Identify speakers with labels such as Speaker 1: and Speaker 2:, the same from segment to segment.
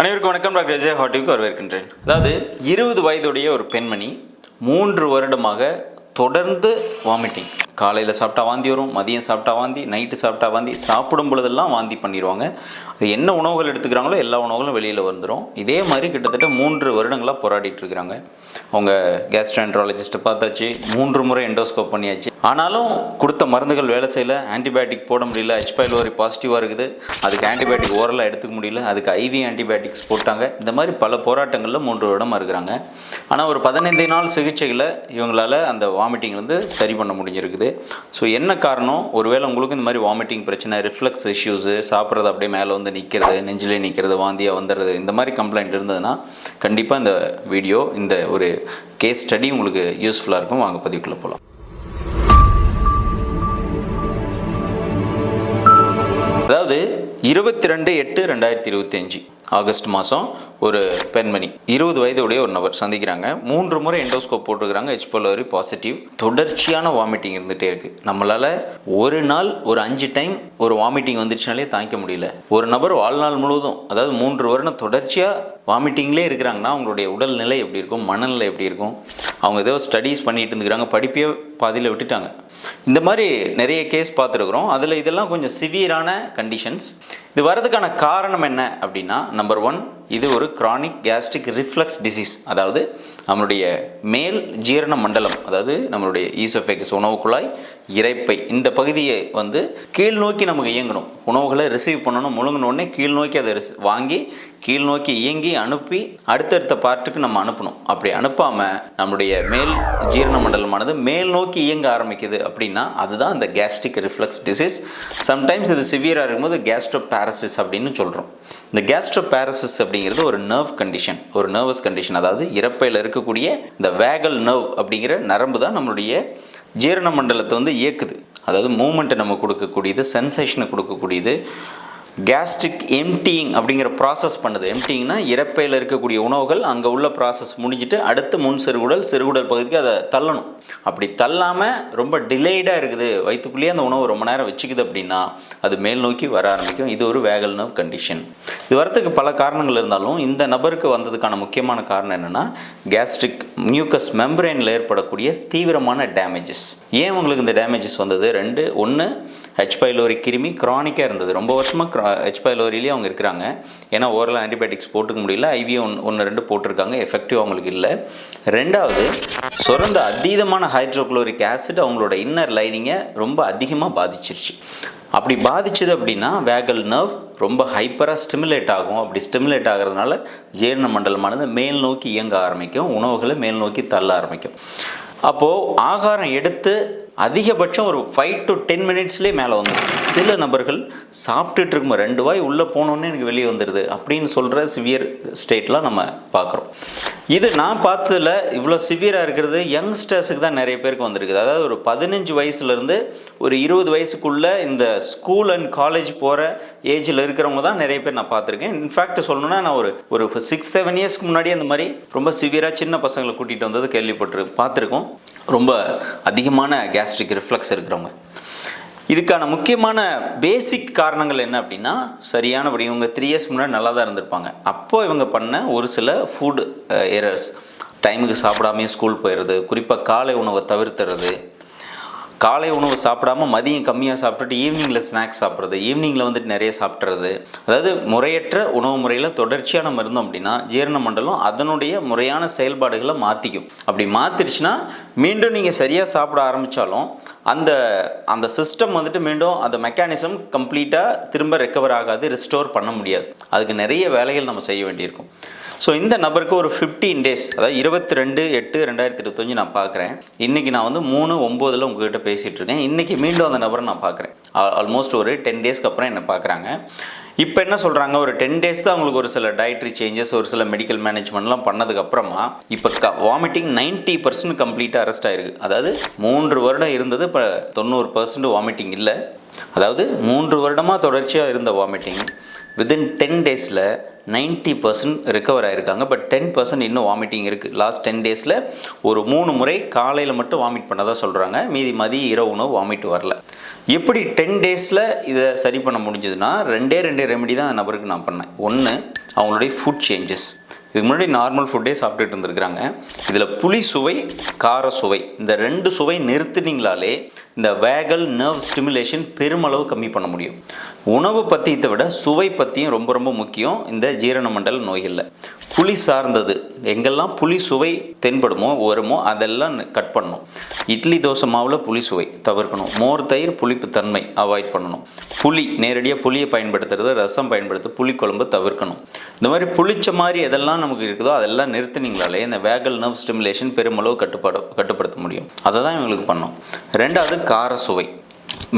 Speaker 1: அனைவருக்கும் வணக்கம். டாக்டர் விஜய் ஹாட்டிவுக்கு வரவேற்கின்றேன். அதாவது இருபது வயதுடைய ஒரு பெண்மணி மூன்று வருடமாக தொடர்ந்து வாமிட்டிங் காலையில் சாப்பிட்டா வாந்தி வரும் மதியம் சாப்பிட்டா வாந்தி நைட்டு சாப்பிட்டா வாந்தி சாப்பிடும் பொழுதெல்லாம் வாந்தி பண்ணிடுவாங்க. அது என்ன உணவுகள் எடுத்துக்கிறாங்களோ எல்லா உணவுகளும் வெளியில் வந்துடும் இதே மாதிரி கிட்டத்தட்ட மூன்று வருடங்களாக போராடிட்டு இருக்கிறாங்க. அவங்க கேஸ்ட்ரான்ட்ராலஜிஸ்ட்டை பார்த்தாச்சு மூன்று முறை எண்டோஸ்கோப் பண்ணியாச்சு. ஆனாலும் கொடுத்த மருந்துகள் வேலை செய்யல. ஆன்டிபயோட்டிக் போட முடியல. ஹெச் பாசிட்டிவாக இருக்குது. அதுக்கு ஆன்டிபயோட்டிக் ஓரலாக எடுத்துக்க முடியல. அதுக்கு ஐவி ஆன்டிபயோட்டிக்ஸ் போட்டாங்க. இந்த மாதிரி பல போராட்டங்களில் மூன்று வருடமாக இருக்கிறாங்க. ஆனால் ஒரு பதினைந்து நாள் சிகிச்சையில் இவங்களால் அந்த வாமிட்டிங் வந்து சரி பண்ண முடிஞ்சிருக்குது. ஸோ என்ன காரணம்? ஒருவேளை உங்களுக்கு இந்த மாதிரி வாமிட்டிங் பிரச்சனை ரிஃப்ளெக்ஸ் இஷ்யூஸு சாப்பிட்றது அப்படியே மேலே வந்து நிற்கிறது நெஞ்சிலே நிற்கிறது வாந்தியாக வந்துடுறது இந்த மாதிரி கம்ப்ளைண்ட் இருந்ததுன்னா கண்டிப்பாக இந்த வீடியோ இந்த ஒரு கேஸ் ஸ்டடி உங்களுக்கு யூஸ்ஃபுல்லாக இருக்கும். வாங்க பதிவுக்குள்ளே போகலாம் அதாவது இருபத்தி ரெண்டு எட்டு ரெண்டாயிரத்தி இருபத்தி அஞ்சு. ஆகஸ்ட் மாதம் ஒரு பெண்மணி. இருபது வயதுடைய ஒரு நபர் சந்திக்கிறாங்க. மூன்று முறை எண்டோஸ்கோப் போட்டுக்கிறாங்க ஹெச் பலோரி பாசிட்டிவ் தொடர்ச்சியான வாமிட்டிங் இருந்துகிட்டே இருக்குது நம்மளால் ஒரு நாள் ஒரு அஞ்சு டைம் ஒரு வாமிட்டிங் வந்துருச்சுனாலே தாங்கிக்க முடியல. ஒரு நபர் வாழ்நாள் முழுவதும் அதாவது மூன்று வருடம் தொடர்ச்சியாக வாமிட்டிங்லேயே இருக்கிறாங்கன்னா அவங்களுடைய உடல்நிலை எப்படி இருக்கும்? மனநிலை எப்படி இருக்கும்? அவங்க ஏதோ ஸ்டடீஸ் பண்ணிகிட்டு இருந்துக்கிறாங்க படிப்பையே பாதியில் விட்டுட்டாங்க. இந்த மாதிரி நிறைய கேஸ் பார்த்துருக்குறோம். அதில் இதெல்லாம் கொஞ்சம் சிவியரான கண்டிஷன்ஸ் இது வரதுக்கான காரணம் என்ன அப்படின்னா நம்பர் ஒன் இது ஒரு கிரானிக் கேஸ்ட்ரிக் ரிஃப்ளக்ஸ் டிசீஸ் அதாவது நம்மளுடைய மேல் ஜீரண மண்டலம் அதாவது நம்மளுடைய ஈசோஃபேகஸ் உணவு குழாய் இறைப்பை இந்த பகுதியை வந்து கீழ் நோக்கி நமக்கு இயங்கணும். உணவுகளை ரிசீவ் பண்ணணும். முழுங்கினோடனே கீழ் நோக்கி அதை வாங்கி கீழ் நோக்கி இயங்கி அனுப்பி அடுத்தடுத்த பார்ட்டுக்கு நம்ம அனுப்பணும். அப்படி அனுப்பாமல் நம்முடைய மேல் ஜீரண மண்டலமானது மேல் நோக்கி இயங்க ஆரம்பிக்குது அப்படின்னா அதுதான் இந்த கேஸ்ட்ரிக் ரிஃப்ளக்ஸ் டிசீஸ் சம்டைம்ஸ் இது சிவியராக இருக்கும்போது கேஸ்ட்ரோ பேரசிஸ் அப்படின்னு சொல்கிறோம் இந்த கேஸ்ட்ரோ பேரசிஸ் அப்படிங்கிறது ஒரு நர்வ் கண்டிஷன் ஒரு நர்வஸ் கண்டிஷன் அதாவது இறப்பையில் இருக்கக்கூடிய இந்த வேகல் நர்வ் அப்படிங்கிற நரம்பு தான் நம்மளுடைய ஜீரண மண்டலத்தை வந்து இயக்குது. அதாவது மூமெண்ட்டை நம்ம கொடுக்கக்கூடியது சென்சேஷனை கொடுக்கக்கூடியது கேஸ்ட்ரிக் எம்டிங் அப்படிங்கிற ப்ராசஸ் பண்ணுது. எம்டிங்னா இறப்பையில் இருக்கக்கூடிய உணவுகள் அங்கே உள்ள ப்ராசஸ் முடிஞ்சிட்டு அடுத்து முன் சிறுகுடல் சிறுகுடல் பகுதிக்கு அதை தள்ளணும். அப்படி தள்ளாமல் ரொம்ப டிலேடாக இருக்குது. வயிற்றுக்குள்ளேயே அந்த உணவு ரொம்ப நேரம் வச்சுக்குது அப்படின்னா அது மேல் நோக்கி வர ஆரம்பிக்கும். இது ஒரு வேகல் நர்வ் கண்டிஷன் இது வரத்துக்கு பல காரணங்கள் இருந்தாலும் இந்த நபருக்கு வந்ததுக்கான முக்கியமான காரணம் என்னென்னா கேஸ்ட்ரிக் மியூக்கஸ் மெம்பரேனில் ஏற்படக்கூடிய தீவிரமான டேமேஜஸ் ஏன் உங்களுக்கு இந்த டேமேஜஸ் வந்தது? ரெண்டு ஒன்று ஹெச் பைலோரி கிருமி க்ரானிக்காக இருந்தது. ரொம்ப வருஷமாக க்ரா ஹெச் பைலோரிலேயே அவங்க இருக்கிறாங்க. ஏன்னா ஓரல் ஆன்டிபயோட்டிக்ஸ் போட்டுக்க முடியல. ஐவி ஒன் ஒன்று ரெண்டு போட்டிருக்காங்க. எஃபெக்டிவ் அவங்களுக்கு இல்லை. ரெண்டாவது சுரந்த அதீதமான ஹைட்ரோக்ளோரிக் ஆசிட் அவங்களோட இன்னர் லைனிங்கை ரொம்ப அதிகமாக பாதிச்சிருச்சு. அப்படி பாதிச்சது அப்படின்னா வேகல் நர்வ் ரொம்ப ஹைப்பராக ஸ்டிமுலேட் ஆகும். அப்படி ஸ்டிமுலேட் ஆகிறதுனால ஜீரண மண்டலமானது மேல் நோக்கி இயங்க ஆரம்பிக்கும். உணவுகளை மேல் நோக்கி தள்ள ஆரம்பிக்கும். அப்போது ஆகாரம் எடுத்து அதிகபட்சம் ஒரு ஃபைவ் டு டென் மினிட்ஸ்லேயே மேலே வந்துடும் சில நபர்கள் சாப்பிட்டுட்டு இருக்கும்போது ரெண்டு வாய் உள்ளே போனோன்னே எனக்கு வெளியே வந்துடுது அப்படின்னு சொல்கிற சிவியர் ஸ்டேட்லாம் நம்ம பார்க்குறோம். இது நான் பார்த்ததில் இவ்வளோ சிவியராக இருக்கிறது யங்ஸ்டர்ஸுக்கு தான் நிறைய பேருக்கு வந்திருக்குது. அதாவது ஒரு பதினஞ்சு வயசுலேருந்து ஒரு இருபது வயசுக்குள்ளே இந்த ஸ்கூல் அண்ட் காலேஜ் போகிற ஏஜில் இருக்கிறவங்க தான் நிறைய பேர் நான் பார்த்துருக்கேன். இன்ஃபேக்ட் சொல்லணும்னா நான் ஒரு ஒரு சிக்ஸ் செவன் இயர்ஸ்க்கு முன்னாடி அந்த மாதிரி ரொம்ப சிவியராக சின்ன பசங்களை கூட்டிகிட்டு வந்தது கேள்விப்பட்டு பார்த்துருக்கோம். ரொம்ப அதிகமான கேஸ்ட்ரிக் ரிஃப்ளக்ஸ் இருக்கிறவங்க. இதுக்கான முக்கியமான பேசிக் காரணங்கள் என்ன அப்படின்னா சரியானபடி இவங்க த்ரீ இயர்ஸ் முன்னாடி நல்லா தான் இருந்திருப்பாங்க. அப்போது இவங்க பண்ண ஒரு சில ஃபுட் எரர்ஸ் டைமுக்கு சாப்பிடாமையே ஸ்கூல் போயிடுறது குறிப்பாக காலை உணவை தவிர்த்துறது காலை உணவு சாப்பிடாம மதியம் கம்மியாக சாப்பிட்டுட்டு ஈவினிங்கில் ஸ்நாக்ஸ் சாப்பிட்றது ஈவினிங்கில் வந்துட்டு நிறைய சாப்பிட்றது அதாவது முறையற்ற உணவு முறையில் தொடர்ச்சியான மருந்தோம் அப்படின்னா ஜீரண மண்டலம் அதனுடைய முறையான செயல்பாடுகளை மாற்றிக்கும் அப்படி மாற்றிடுச்சுன்னா மீண்டும் நீங்கள் சரியாக சாப்பிட ஆரம்பித்தாலும் அந்த அந்த சிஸ்டம் வந்துட்டு மீண்டும் அந்த மெக்கானிசம் கம்ப்ளீட்டாக திரும்ப ரெக்கவர் ஆகாது ரிஸ்டோர் பண்ண முடியாது. அதுக்கு நிறைய வேலைகள் நம்ம செய்ய வேண்டியிருக்கும். ஸோ இந்த நபருக்கு ஒரு ஃபிஃப்டீன் டேஸ் அதாவது இருபத்தி ரெண்டு எட்டு ரெண்டாயிரத்தி இருபத்தஞ்சு நான் பார்க்குறேன். இன்றைக்கி நான் வந்து மூணு ஒம்போதில் உங்ககிட்ட பேசிகிட்டு இருக்கேன் இன்றைக்கி மீண்டும் அந்த நபரை நான் பார்க்குறேன். ஆல்மோஸ்ட் ஒரு டென் டேஸ்க்கு அப்புறம் என்னை பார்க்குறாங்க. இப்போ என்ன சொல்கிறாங்க ஒரு டென் டேஸ் தான் அவங்களுக்கு ஒரு சில டயட்ரி சேஞ்சஸ் ஒரு சில மெடிக்கல் மேனேஜ்மெண்ட்லாம் பண்ணதுக்கப்புறமா இப்போ க வாமிட்டிங் நைன்ட்டி பர்சன்ட் கம்ப்ளீட்டாக அரெஸ்ட் ஆயிருக்கு. அதாவது மூன்று வருடம் இருந்தது இப்போ தொண்ணூறு பர்சன்ட் வாமிட்டிங் இல்லை. அதாவது மூன்று வருடமாக தொடர்ச்சியாக இருந்த வாமிட்டிங் வித்தின் டென் டேஸில் நைன்ட்டி பர்சன்ட் ரிக்கவர் ஆகிருக்காங்க பட் டென் பர்சன்ட் இன்னும் வாமிட்டிங் இருக்குது லாஸ்ட் டென் டேஸில் ஒரு மூணு முறை காலையில் மட்டும் வாமிட் பண்ணதாக சொல்கிறாங்க மீதி மதிய இரவு உணவு வாமிட் வரல. எப்படி டென் டேஸில் இதை சரி பண்ண முடிஞ்சதுன்னா ரெண்டே ரெண்டே ரெமெடி தான் அந்த நபருக்கு நான் பண்ணேன். ஒன்று அவங்களுடைய ஃபுட் சேஞ்சஸ் இதுக்கு முன்னாடி நார்மல் ஃபுட்டே சாப்பிட்டுட்டு இருந்திருக்கிறாங்க. இதில் புளி சுவை கார சுவை இந்த ரெண்டு சுவை நிறுத்தினீங்களாலே இந்த வேகல் நர்வ் ஸ்டிமுலேஷன் பெருமளவு கம்மி பண்ண முடியும். உணவு பத்தியத்தை விட சுவை பற்றியும் ரொம்ப ரொம்ப முக்கியம். இந்த ஜீரண மண்டல நோய்களில். புளி சார்ந்தது. எங்கெல்லாம் புளி சுவை தென்படுமோ வருமோ அதெல்லாம் கட் பண்ணணும். இட்லி தோசை மாவில் புளி சுவை தவிர்க்கணும். மோர் தயிர் புளிப்பு தன்மை அவாய்ட் பண்ணணும். புளி நேரடியாக புளியை பயன்படுத்துறது ரசம் பயன்படுத்த புளிக்குழம்பு தவிர்க்கணும். இந்த மாதிரி புளிச்ச மாதிரி எதெல்லாம் நமக்கு இருக்குதோ அதெல்லாம் நிறுத்தினீங்களாலே இந்த வேகல் நர்வ் ஸ்டிமுலேஷன் பெருமளவு கட்டுப்பாடு கட்டுப்படுத்த முடியும். அதை தான் இவங்களுக்கு பண்ணோம். ரெண்டாவது கார சுவை.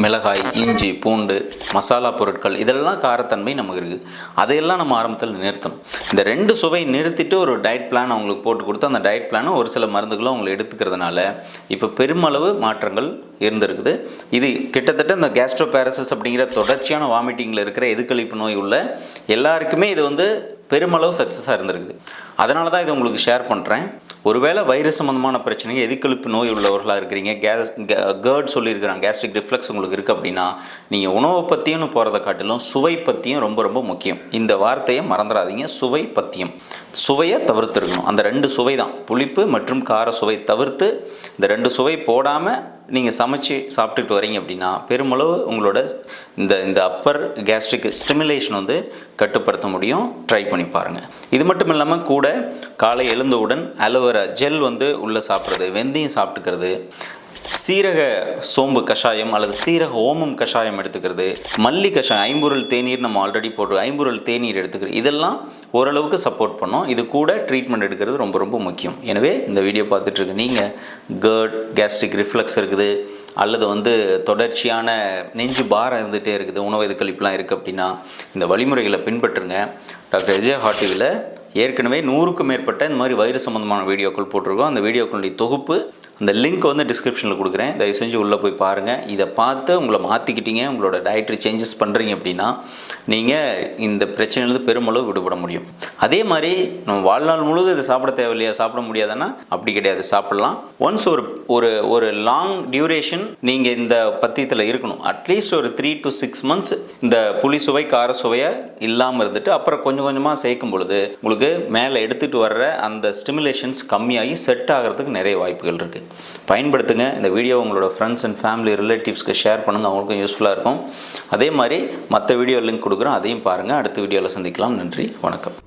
Speaker 1: மிளகாய் இஞ்சி பூண்டு மசாலா பொருட்கள் இதெல்லாம் காரத்தன்மை நமக்கு இருக்குது. அதையெல்லாம் நம்ம ஆரம்பத்தில் நிறுத்தணும். இந்த ரெண்டு சுவை நிறுத்திட்டு ஒரு டயட் பிளான் அவங்களுக்கு போட்டு கொடுத்து அந்த டயட் பிளானை ஒரு சில மருந்துகளும் அவங்களை எடுத்துக்கிறதுனால இப்போ பெருமளவு மாற்றங்கள் இருந்திருக்குது. இது கிட்டத்தட்ட இந்த கேஸ்ட்ரோபேரசிஸ் அப்படிங்கிற தொடர்ச்சியான வாமிட்டிங்கில் இருக்கிற எதுக்களிப்பு நோய் உள்ள எல்லாருக்குமே இது வந்து பெருமளவு சக்ஸஸாக இருந்திருக்குது. அதனால தான் இது உங்களுக்கு ஷேர் பண்ணுறேன் ஒருவேளை வைரஸ் சம்மந்தமான பிரச்சனைங்க எதிர்கழிப்பு நோய் உள்ளவர்களாக இருக்கிறீங்க கேஸ் கேர்ட் சொல்லியிருக்கிறாங்க கேஸ்ட்ரிக் ரிஃப்ளெக்ஸ் உங்களுக்கு இருக்குது அப்படின்னா நீங்கள் உணவை பற்றியும் போகிறத காட்டிலும் சுவை பற்றியும் ரொம்ப ரொம்ப முக்கியம். இந்த வார்த்தையை மறந்துடாதீங்க சுவை பற்றியும் சுவையை தவிர்த்துருக்கணும் அந்த ரெண்டு சுவை தான் புளிப்பு மற்றும் கார சுவை தவிர்த்து இந்த ரெண்டு சுவை போடாமல் நீங்கள் சமைச்சு சாப்பிட்டுட்டு வரீங்க அப்படின்னா பெருமளவு உங்களோட இந்த இந்த அப்பர் கேஸ்ட்ரிக் ஸ்டிமுலேஷன் வந்து கட்டுப்படுத்த முடியும். ட்ரை பண்ணி பாருங்கள் இது மட்டும் இல்லாமல் கூட காலை எழுந்தவுடன் அலோவேரா ஜெல் வந்து உள்ளே சாப்பிட்றது வெந்தயம் சாப்பிட்டுக்கிறது சீரக சோம்பு கஷாயம் அல்லது சீரக ஓமம் கஷாயம் எடுத்துக்கிறது மல்லி கஷாயம் ஐம்பொருள் தேநீர் நம்ம ஆல்ரெடி போடுறோம் ஐம்பொருள் தேநீர் எடுத்துக்கிறது இதெல்லாம் ஓரளவுக்கு சப்போர்ட் பண்ணோம். இது கூட ட்ரீட்மெண்ட் எடுக்கிறது ரொம்ப ரொம்ப முக்கியம். எனவே இந்த வீடியோ பார்த்துட்ருக்கு நீங்கள் கேர்ட் கேஸ்ட்ரிக் ரிஃப்ளக்ஸ் இருக்குது அல்லது வந்து தொடர்ச்சியான நெஞ்சு பாரம் இருந்துகிட்டே இருக்குது உணவு எதுக்களிப்புலாம் இருக்குது அப்படின்னா இந்த வழிமுறைகளை பின்பற்றுங்க. டாக்டர் விஜய் ஹாட்டிவில் ஏற்கனவே நூறுக்கும் மேற்பட்ட இந்த மாதிரி வயிறு சம்மந்தமான வீடியோக்கள் போட்டிருக்கோம். அந்த வீடியோக்களுடைய தொகுப்பு அந்த லிங்க் வந்து டிஸ்கிரிப்ஷனில் கொடுக்குறேன். தயவு செஞ்சு உள்ளே போய் பாருங்கள் இதை பார்த்து உங்களை மாற்றிக்கிட்டீங்க உங்களோட டயட்ரி சேஞ்சஸ் பண்ணுறீங்க அப்படின்னா நீங்கள் இந்த பிரச்சனையிலேருந்து பெருமளவு விடுபட முடியும். அதே மாதிரி நம்ம வாழ்நாள் முழுவதும் இதை சாப்பிட தேவையில்லையா சாப்பிட முடியாதுன்னா அப்படி கிடையாது. சாப்பிடலாம். ஒன்ஸ் ஒரு ஒரு ஒரு லாங் டியூரேஷன் நீங்கள் இந்த பத்தியத்தில் இருக்கணும். அட்லீஸ்ட் ஒரு த்ரீ டு சிக்ஸ் மந்த்ஸ் இந்த புளி சுவை கார சுவையை இல்லாமல் இருந்துட்டு அப்புறம் கொஞ்சம் கொஞ்சமாக சேர்க்கும் பொழுது உங்களுக்கு மேலே எடுத்துகிட்டு வர்ற அந்த ஸ்டிமுலேஷன்ஸ் கம்மியாகி செட் ஆகிறதுக்கு நிறைய வாய்ப்புகள் இருக்குது பயன்படுத்துங்க. இந்த வீடியோ உங்களோட ஃப்ரெண்ட்ஸ் அண்ட் ஃபேமிலி ரிலேட்டிவ்ஸ்க்கு ஷேர் பண்ணுங்கள் அவங்களுக்கும் யூஸ்ஃபுல்லாக இருக்கும். அதே மாதிரி மற்ற வீடியோ லிங்க் கொடுக்குறோம். அதையும் பாருங்கள் அடுத்த வீடியோவில் சந்திக்கலாம். நன்றி. வணக்கம்.